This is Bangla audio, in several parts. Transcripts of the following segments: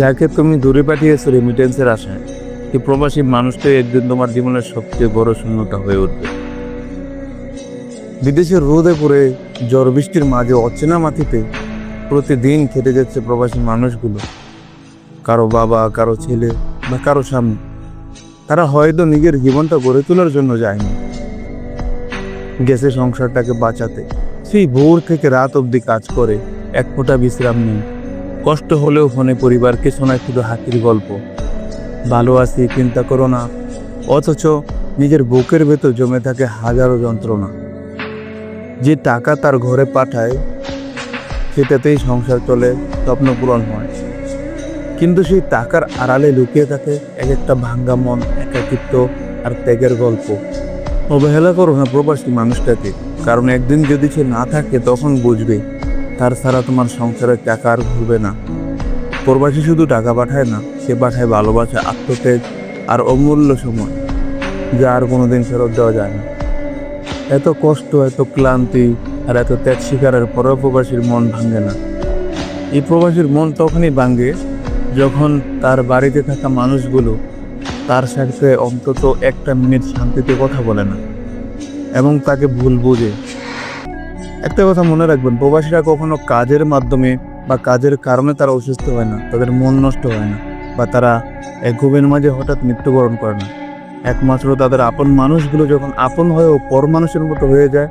যাকে তুমি দূরে পাঠিয়েছো রেমিটেন্সের আশায়, এই প্রবাসী মানুষটাই একদিন তোমার জীবনের সবচেয়ে বড় শূন্যতা হয়ে উঠবে। বিদেশের রোদে পড়ে ঝড় বৃষ্টির মাঝে অচেনা মাটিতে প্রতিদিন খেটে যাচ্ছে প্রবাসী মানুষগুলো। কারও বাবা, কারও ছেলে বা কারও স্বামী, তারা হয়তো নিজের জীবনটা গড়ে তোলার জন্য যায়নি। গেছে সংসারটাকে বাঁচাতে। সেই ভোর থেকে রাত অবধি কাজ করে, এক ফোঁটা বিশ্রাম নেই কষ্ট হলেও ফোনে পরিবারকে শোনায় শুধু হাতির গল্প। ভালো আছি, চিন্তা করো না। অথচ নিজের বুকের ভেতর জমে থাকে হাজারো যন্ত্রণা। যে টাকা তার ঘরে পাঠায়, সেটাতেই সংসার চলে, স্বপ্ন পূরণ হয়। কিন্তু সেই টাকার আড়ালে লুকিয়ে থাকে এক একটা ভাঙ্গা মন, একাকিত্ব আর ত্যাগের গল্প। অবহেলা করো না প্রবাসী মানুষটাকে, কারণ একদিন যদি সে না থাকে তখন বুঝবে তার ছাড়া তোমার সংসারের টাকা আর ঘুরবে না। প্রবাসী শুধু টাকা পাঠায় না, সে পাঠায় ভালোবাসা, আত্মত্যাগ আর অমূল্য সময়, যা আর কোনো দিন ফেরত দেওয়া যায় না। এত কষ্ট, এত ক্লান্তি আর এত ত্যাগ শিকারের পরেও প্রবাসীর মন ভাঙে না। এই প্রবাসীর মন তখনই ভাঙে যখন তার বাড়িতে থাকা মানুষগুলো তার সাথে অন্তত একটা মিনিট শান্তিতে কথা বলে না এবং তাকে ভুল বুঝে একটা কথা মনে রাখবেন, প্রবাসীরা কখনো কাজের মাধ্যমে বা কাজের কারণে তারা অসুস্থ হয় না, তাদের মন নষ্ট হয় না বা তারা ঘুমের মাঝে হঠাৎ মৃত্যুবরণ করে না। একমাত্র তাদের আপন মানুষগুলো যখন আপন হয়েও পর মানুষের মতো হয়ে যায়,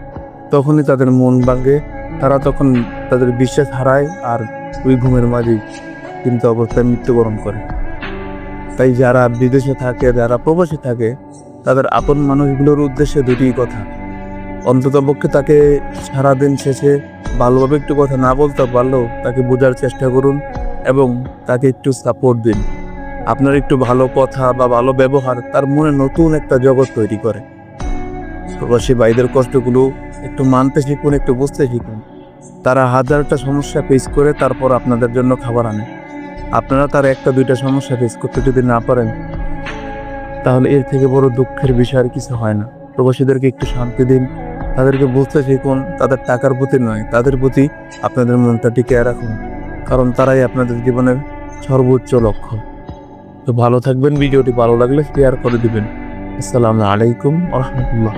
তখনই তাদের মন ভাঙে, তারা তখন তাদের বিশ্বাস হারায় আর ওই ঘুমের মাঝেই কিন্তু অবস্থায় মৃত্যুবরণ করে। তাই যারা বিদেশে থাকে, যারা প্রবাসী থাকে, তাদের আপন মানুষগুলোর উদ্দেশ্যে দুটি কথা। অন্তত পক্ষে তাকে সারাদিন শেষে ভালোভাবে একটু কথা না বলতে পারলেও তাকে বোঝার চেষ্টা করুন এবং তাকে একটু সাপোর্ট দিন। আপনার একটু ভালো কথা বা ভালো ব্যবহার তার মনে নতুন একটা জগৎ তৈরি করে। প্রবাসী ভাইদের কষ্টগুলো একটু মানতে শিখুন, একটু বুঝতে শিখুন। তারা হাজারটা সমস্যা ফেস করে তারপর আপনাদের জন্য খাবার আনে। আপনারা তার একটা, দুইটা সমস্যা ফেস করতে যদি না পারেন, তাহলে এর থেকে বড় দুঃখের বিষয় আর কিছু হয় না। প্রবাসীদেরকে একটু শান্তি দিন। তাদেরকে বুঝতে শিখুন, তাদের টাকার প্রতি নয়, তাদের প্রতি আপনাদের মনটা টিকে রাখুন, কারণ তারাই আপনাদের জীবনের সর্বোচ্চ লক্ষ্য। তো ভালো থাকবেন, ভিডিওটি ভালো লাগলে শেয়ার করে দিবেন। আসসালামু আলাইকুম রহমতুল্লাহ।